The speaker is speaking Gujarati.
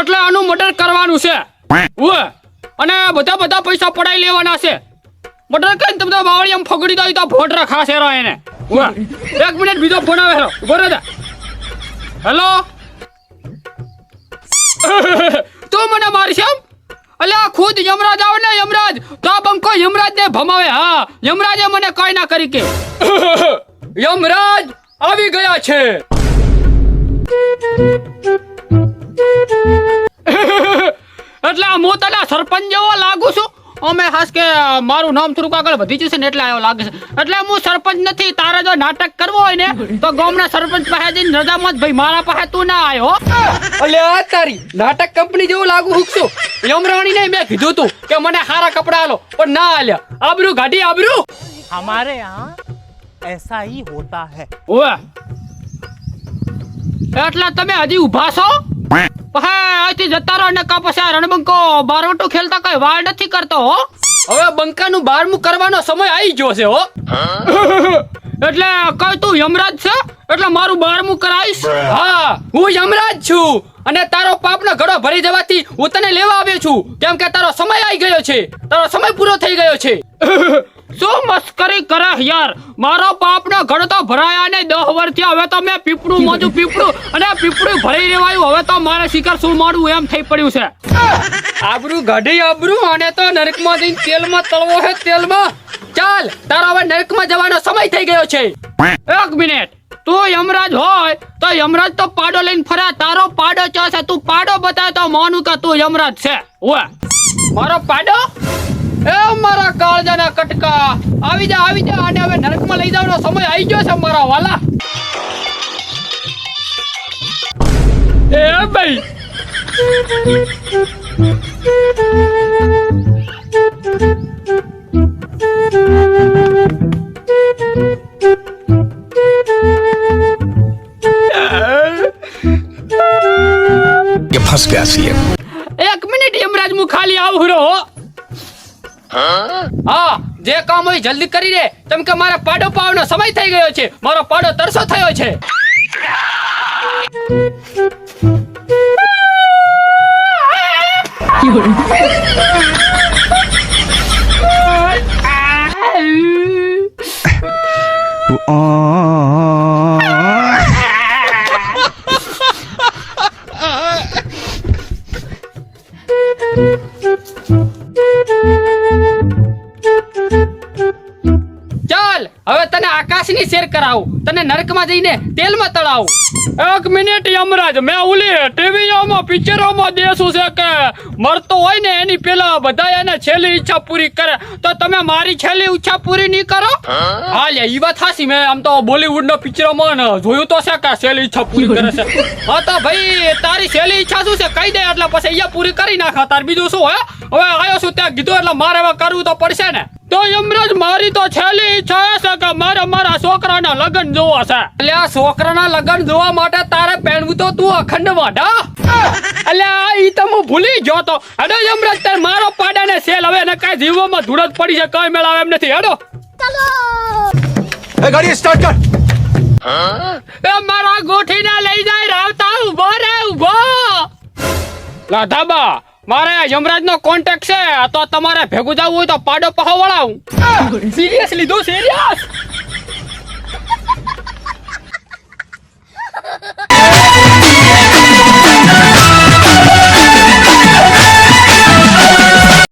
એટલે આનું મર્ડર કરવાનું છે. ઓય અને બધા બધા પૈસા પડાઈ લેવાના છે. મર્ડર કરીને તમે બાવળી આમ ફગડી દો તો ભોટ રખાશે રહો એને. ઓય એક મિનિટ બીજો ફોન આવે ઊભો રહે હેલો? તું મને મારી છે અલ્યા ખુદ યમરાજ આવે ને યમરાજ, તો બંકો યમરાજ ને ભમાવે. હા, યમરાજે મને કઈ ના કરી કે. યમરાજ આવી ગયા છે. એટલે આ હું તને સરપંચ જેવો લાગુ છું અમે ખાસ કે મારું નામ થોડુંક આગળ વધી જશે ને એટલે આવ્યો લાગે છે એટલે હું સરપંચ નથી તારે જો નાટક કરવો હોય ને તો ગામના સરપંચ પાસે જઈને રજામાં જ ભાઈ મારા પાસે તું ના આવ્યો એટલે આ તારી નાટક કંપની જેવું લાગુ હુકશું યમરાણી ને મેં કીધું તું કે મને સારા કપડા આલો પણ ના આલ્યા આબરૂ ગાડી આબરૂ हमारे यहाँ ऐसा ही होता है ઓવે એટલે તમે હજી ઊભા છો પછી અહીંથી જતા રહો ને કા પછી આ રણબંકો. બારવટો ખેલતા કઈ વાર નથી કરતો હો? હવે બંકાનું બારમું કરવાનો સમય આવી ગયો છે હો. એટલે કઈ તું યમરાજ છે? એટલે મારું બારમું કરાવીશ? હા હું યમરાજ છું. અને તારો પાપનો ઘડો ભરી જવાથી હું તને લેવા આવ્યો છું. કેમ કે તારો સમય આવી ગયો છે. તારો સમય પૂરો થઈ ગયો છે. શું મસ્કરી કરે યાર. મારો પાપનો ઘડો તો ભરાયા ને દહ વર્ષથી. હવે તો મેં પીપળું મોજું પીપળું અને પીપળું ભરી રેવાયું. હવે તો મારે શિકાર શું મારું એમ થઈ પડ્યું છે. આબરૂ ગાડી આબરૂ અને તો નરકમાં જઈને તેલમાં તળવો છે તેલમાં. ચાલ, તારો હવે નરકમાં જવાનો સમય થઈ ગયો છે. એક મિનિટ. તું યમરાજ હોય તો યમરાજ તો પાડો લઈને ફરે. તારો પાડો ચો છે તું પાડો બતાવે તો માનું કે તું યમરાજ છે. ઓય મારો પાડો? એ મારા કાળજાના કટકા. આવી જા આવી જા અને હવે નરકમાં લઈ જવાનો સમય આવી ગયો છે મારા વાલા. એ ભાઈ. ફસ ગયા છીએ. એક મિનિટ યમરાજ હું ખાલી આવું રહો હા, જે કામ હોય જલ્દી કરી દે. કેમ કે મારા પાડો પાવાનો સમય થઈ ગયો છે. મારો પાડો તરસો થયો છે. ચાલ આકાશની શેર કરાવું? તને નરકમાં જઈને તેલમાં તળાવું. એક મિનિટ યમરાજ મેં ઓલી ટીવીઓમાં પિક્ચરોમાં દેશું છે કે મરતો હોય ને એની પેલા બધા એને છેલ્લી ઈચ્છા પૂરી કરે. તો તમે મારી છેલ્લી ઈચ્છા પૂરી નહીં કરો? હા. લે ઈ વાત હાસી મેં આમ તો બોલીવુડ નો પિક્ચરોમાં ને જોયું તો છે કે છેલ્લી ઈચ્છા પૂરી કરે છે. હા તો ભાઈ તારી છેલ્લી ઈચ્છા શું છે? કહી દે એટલે પછી અહીંયા પૂરી કરી નાખા. તાર બીજું શું હે? હવે આવ્યો છું ત્યાં કીધું એટલે મારે હવે કરવું તો પડશે ને. તો યમરાજ મારી તો છેલ્લી ઈચ્છા છે કે મારે મારા છોકરાના લગ્ન જોવા છે. એટલે આ છોકરાના લગ્ન જોવા માટે તારે પહેણવું તો તું અખંડ વાટા એટલે આ ઈ તો હું ભૂલી ગયો તો. હેડો યમરાજ તાર મારો પાડાને સેલ હવે ને કાઈ જીવવામાં ધૂળ જ પડી છે કઈ મેળાવે એમ નથી. હેડો. એ ગાડી સ્ટાર્ટ કર. એ મારા ગોઠીને લઈ જાય રાવતા ઊભો રે ઊભો. લાધાબા મારે યમરાજ નો કોન્ટેક્ટ છે તો તમારે ભેગું જવું હોય તો પાડો પહો વળાવું સિરિયસ લીધું સિરિયસ